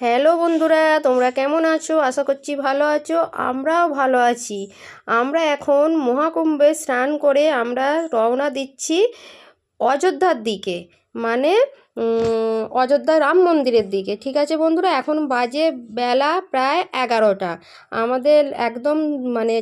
Hello বন্ধুরা, তোমরা কেমন আছো? আশা করছি ভালো আছো, আমরাও ভালো আছি। আমরা এখন মহাকুম্ভে স্নান করে আমরা রওনা দিচ্ছি অযোধ্যার দিকে। মানে অযোধ্যা রাম মন্দিরের দিকে। ঠিক আছে বন্ধুরা, এখন বাজে বেলা প্রায় এগারোটা। আমাদের একদম মানে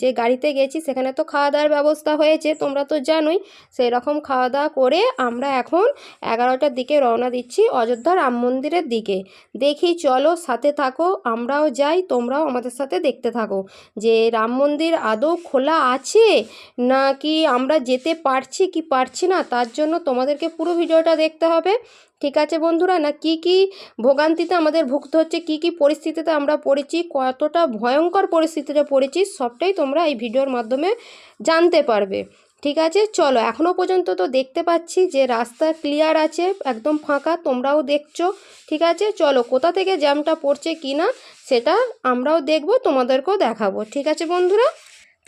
যে গাড়িতে গেছি সেখানে তো খাওয়া দাওয়ার ব্যবস্থা হয়েছে, তোমরা তো জানোই। সেই রকম খাওয়া দাওয়া করে আমরা এখন এগারোটার দিকে রওনা দিচ্ছি অযোধ্যা রাম মন্দিরের দিকে। দেখি, চলো সাথে থাকো, আমরাও যাই, তোমরাও আমাদের সাথে দেখতে থাকো। যে রাম মন্দির আদৌ খোলা আছে? নাকি আমরা যেতে পারছি কি পারছি না? তার জন্য তোমাদেরকে পুরো ভিডিওটা দেখতে হবে। ঠিক আছে বন্ধুরা, না কি কি ভোগান্তিতে আমাদের ভুগতে হচ্ছে, কি কি পরিস্থিতিতে আমরা পড়েছি, কতটা ভয়ঙ্কর পরিস্থিতিতে পড়েছি, সবটাই তোমরা এই ভিডিওর মাধ্যমে জানতে পারবে। ঠিক আছে, চলো এখনও পর্যন্ত তো দেখতে পাচ্ছি যে রাস্তা ক্লিয়ার আছে, একদম ফাঁকা, তোমরাও দেখছ। ঠিক আছে, চলো কোথা থেকে জ্যামটা পড়ছে কি না সেটা আমরাও দেখব, তোমাদেরকেও দেখাবো। ঠিক আছে বন্ধুরা?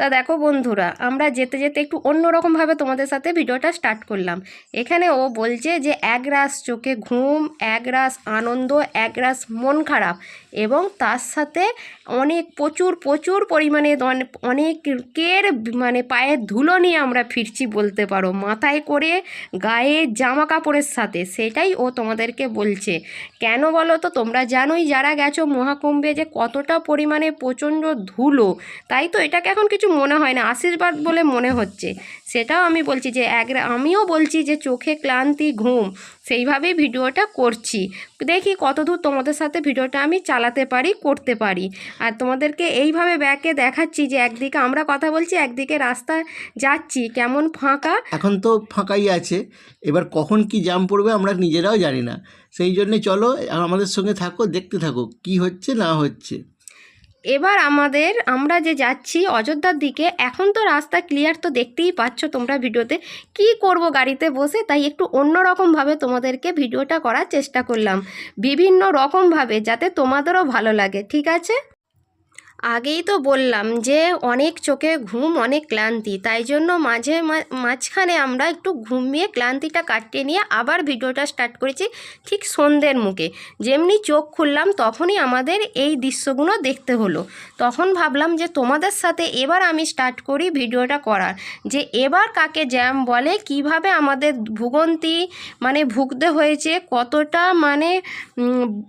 তা দেখো বন্ধুরা, আমরা যেতে যেতে একটু অন্যরকমভাবে তোমাদের সাথে ভিডিওটা স্টার্ট করলাম। এখানে ও বলছে যে, এক রাস চোখে ঘুম, এক রাস আনন্দ, এক রাস মন খারাপ এবং তার সাথে অনেক প্রচুর প্রচুর পরিমাণে অনে- অনেকের মানে পায়ের ধুলো নিয়ে আমরা ফিরছি বলতে পারো, মাথায় করে গায়ে জামা কাপড়ের সাথে, সেটাই ও তোমাদেরকে বলছে। কেন বলো তো, তোমরা জানোই যারা গেছো মহাকুম্ভে যে কতটা পরিমাণে প্রচণ্ড ধুলো, তাই তো এটাকে এখন কিছু মনে হয় না, আশীর্বাদ বলে মনে হচ্ছে। সেটাও আমি বলছি যে, এক আমিও বলছি যে, চোখে ক্লান্তি, ঘুম, সেইভাবেই ভিডিওটা করছি। দেখি কতদূর তোমাদের সাথে ভিডিওটা আমি চালাতে পারি, করতে পারি। আর তোমাদেরকে এইভাবে ব্যাকে দেখাচ্ছি যে, একদিকে আমরা কথা বলছি, একদিকে রাস্তায় যাচ্ছি, কেমন ফাঁকা। এখন তো ফাঁকাই আছে, এবার কখন কি জাম পড়বে আমরা নিজেরাও জানি না। সেই জন্যে চলো, আমাদের সঙ্গে থাকো, দেখতে থাকো, কি হচ্ছে না হচ্ছে। এবার আমাদের, আমরা যে যাচ্ছি অযোধ্যার দিকে, এখন তো রাস্তা ক্লিয়ার তো দেখতেই পাচ্ছ তোমরা ভিডিওতে। কি করব গাড়িতে বসে? তাই একটু অন্য রকমভাবে তোমাদেরকে ভিডিওটা করার চেষ্টা করলাম। বিভিন্ন রকমভাবে, যাতে তোমাদেরও ভালো লাগে, ঠিক আছে? আগেই তো বললাম যে অনেক চোখে ঘুম অনেক ক্লান্তি। তাই জন্য মাঝে মাঝখানে আমরা একটু ঘুমিয়ে ক্লান্তিটা কাটিয়ে নিয়ে আবার ভিডিওটা স্টার্ট করেছি ঠিক সন্ধ্যের মুখে। যেমনি চোখ খুললাম তখনই আমাদের এই দৃশ্যগুলো দেখতে হলো। তখন ভাবলাম যে তোমাদের সাথে এবার আমি স্টার্ট করি ভিডিওটা করার। যে এবার কাকে জ্যাম বলে কীভাবে আমাদের ভুগন্তি মানে ভুগতে হয়েছে কতটা মানে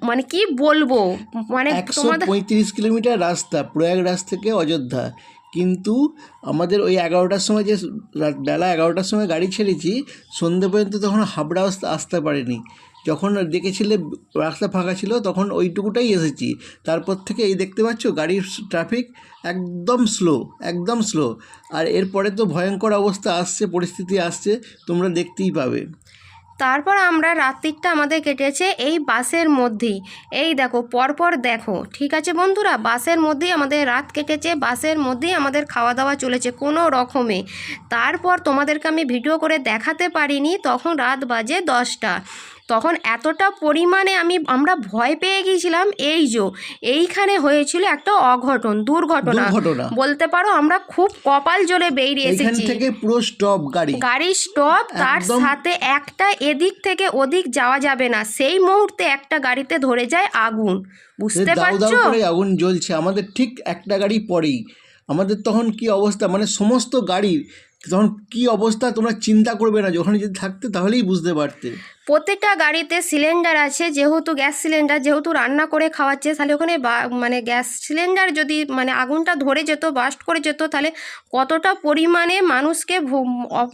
মানে কি বলব? মানে তোমাদের পঁয়ত্রিশ কিলোমিটার রাস্তা প্রয়াগরাজ থেকে অযোধ্যা। কিন্তু আমাদের ওই এগারোটার সময় যে বেলা এগারোটার সময় গাড়ি ছেড়েছি, সন্ধে পর্যন্ত তখন হাবড়া আসতে পারিনি। যখন দেখেছিলে রাস্তা ফাঁকা ছিল, তখন ওইটুকুটাই এসেছি। তারপর থেকে এই দেখতে পাচ্ছ, গাড়ির ট্রাফিক একদম স্লো একদম স্লো আর এরপরে তো ভয়ঙ্কর অবস্থা আসছে, পরিস্থিতি আসছে, তোমরা দেখতেই পাবে। তারপর আমরা রাত্রিটা আমাদের কেটেছে এই বাসের মধ্যেই। এই দেখো, পরপর দেখো, ঠিক আছে বন্ধুরা? বাসের মধ্যেই আমাদের রাত কেটেছে, বাসের মধ্যেই আমাদের খাওয়া দাওয়া চলেছে কোনো রকমে। তারপর তোমাদেরকে আমি ভিডিও করে দেখাতে পারিনি, তখন রাত বাজে দশটা। তখন এতটা পরিমাণে আমি আমরা ভয় পেয়ে গিয়েছিলাম এই যে এইখানে হয়েছিল একটা অঘটন দুর্ঘটনা। বলতে পারো আমরা খুব কপাল জোরে বেরিয়ে এসেছি। থেকে পুরো স্টপ গাড়ি। গাড়ির স্টপ তার সাথে একটা এদিক থেকে ওদিক যাওয়া যাবে না। সেই মুহূর্তে একটা গাড়িতে ধরে যায় আগুন। বুঝতে পারছ? আগুন জ্বলছে। আমাদের ঠিক একটা গাড়ি পরেই। আমাদের তখন কি অবস্থা? মানে সমস্ত গাড়ির তখন কি অবস্থা তোমরা চিন্তা করবে না। যখন যদি থাকতে তাহলেই বুঝতে পারতে। প্রত্যেকটা গাড়িতে সিলিন্ডার আছে, যেহেতু গ্যাস সিলিন্ডার, যেহেতু রান্না করে খাওয়াচ্ছে, তাহলে ওখানে মানে গ্যাস সিলিন্ডার যদি মানে আগুনটা ধরে যেত, বাস্ট করে যেত, তাহলে কতটা পরিমাণে মানুষকে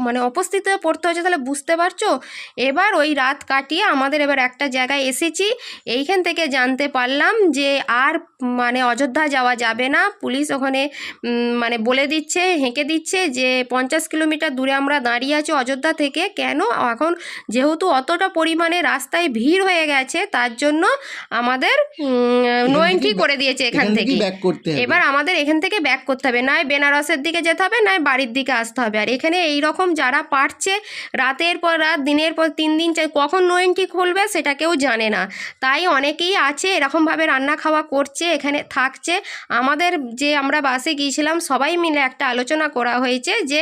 মানে অপস্থিতিতে পড়তে হয়েছে তাহলে বুঝতে পারছ? এবার ওই রাত কাটিয়ে আমাদের এবার একটা জায়গায় এসেছি, এইখান থেকে জানতে পারলাম যে আর মানে অযোধ্যা যাওয়া যাবে না। পুলিশ ওখানে মানে বলে দিচ্ছে, হেঁকে দিচ্ছে যে পঞ্চাশ কিলোমিটার দূরে আমরা দাঁড়িয়ে আছি অযোধ্যা থেকে। কেন? এখন যেহেতু অতটা পরিমাণে রাস্তায় ভিড় হয়ে গেছে তার জন্য আমাদের নো এন্ট্রি করে দিয়েছে এখান থেকে এবার আমাদের এখান থেকে ব্যাক করতে হবে নয় বেনারসের দিকে যেতে হবে নয় বাড়ির দিকে আসতে হবে। আর এখানে এই রকম যারা পারছে রাতের পর রাত দিনের পর তিন দিন কখন নো এন্ট্রি খুলবে সেটা কেউ জানে না। তাই অনেকেই আছে এরকমভাবে রান্না খাওয়া করছে এখানে থাকছে। আমাদের যে আমরা বাসে গিয়েছিলাম সবাই মিলে একটা আলোচনা করা হয়েছে যে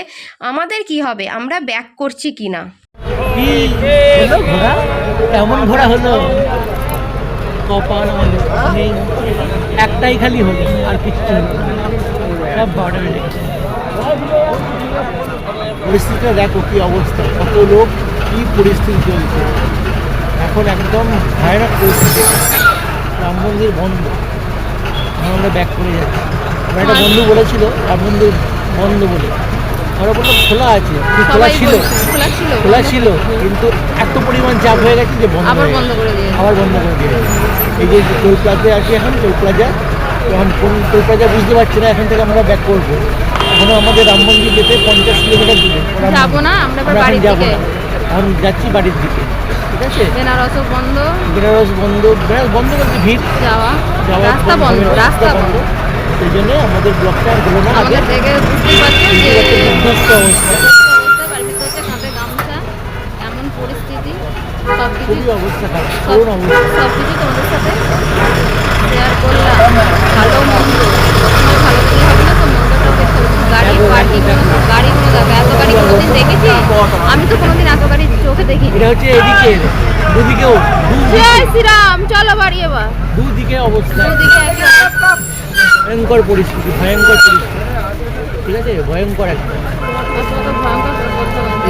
আমাদের কি হবে আমরা ব্যাক করছি কি না হলো ঘোড়া? কেমন ঘোড়া হলো। কপাল আমাদের নেই। একটাই খালি হলো, আর কিচ্ছু সব বারোটা বেজে পরিস্থিতিটা দেখো কী অবস্থা। কত লোক, কী পরিস্থিতি চলছে। এখন একদম ভয়ানক পরিস্থিতি। রাম মন্দির বন্ধ। আমরা ব্যাক করে যাচ্ছি। আমার একটা বন্ধু বলেছিল, রাম মন্দির বন্ধ বলে। বলল খোলা আছে খোলা ছিল? খোলা ছিল খোলা ছিল কিন্তু এত পরিমাণ চাপ হয়ে গেছে যে বন্ধ আবার বন্ধ করে দিয়েছে। আবার বন্ধ করে দিয়ে এই যে টোল প্লাজায় আছি এখন টোল প্লাজা এখন কোন টোল প্লাজা বুঝতে পারছি না এখান থেকে আমরা ব্যাক করব। এখনও আমাদের রাম মন্দির যেতে পঞ্চাশ কিলোমিটার দূরে। যাব না আমরা আমরা এখন যাব না। এখন যাচ্ছি বাড়ির দিকে। ঠিক আছে? বেনারসও বন্ধ। বেনারস বন্ধ বেনারস বন্ধ বলতে ভিড়। যাওয়া। রাস্তা বন্ধ রাস্তা বন্ধ। সেই জন্য আমাদের ব্লকটা আর হলো না। আগে আমাদের দেখে পারছেন যে বিধ্বস্ত অবস্থা। অবস্থা, বাড়ির ভিতর হচ্ছে কাঁধে গামছা এমন পরিস্থিতি সব কিছু অবস্থা খারাপ সব করুন অবস্থা। সব কিছু তোমাদের সাথে শেয়ার করলাম। ভালো মন্দ তোমার ভালো দিলে হবে না তো মন্দটাও দেখতে হবে গাড়ি পার্কিং গাড়িগুলো দেখো এত গাড়ি কোনোদিন দেখেছি? আমি তো কোনোদিন এত গাড়ি চোখে দেখিনি। এটা হচ্ছে এদিকে দুদিকেও দুদিকে জয় শ্রীরাম চলো বাড়ি এবার। দুদিকে অবস্থা। দুদিকে। ভয়ঙ্কর পরিস্থিতি ভয়ঙ্কর পরিস্থিতি। ঠিক আছে? ভয়ঙ্কর একটা।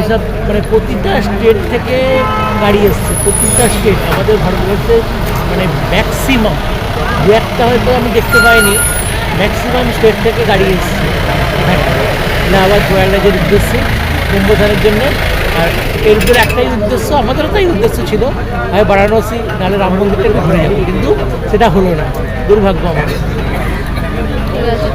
এসব মানে প্রতিটা স্টেট থেকে গাড়ি এসছে, প্রতিটা স্টেট আমাদের ভারতবর্ষে মানে ম্যাক্সিমাম দু একটা হয়তো আমি দেখতে পাইনি ম্যাক্সিমাম স্টেট থেকে গাড়ি এসছে। এখানে ইলাহাবাদ প্রয়াগরাজের উদ্দেশ্যে কুম্ভধানের জন্য। আর এর উপরে একটাই উদ্দেশ্য, আমাদেরও তাই উদ্দেশ্য ছিল, হয় বারাণসী, নাহলে রাম মন্দিরটা ঘুরে যাব। কিন্তু সেটা হলো না। দুর্ভাগ্য আমাদের। ঠিক আছে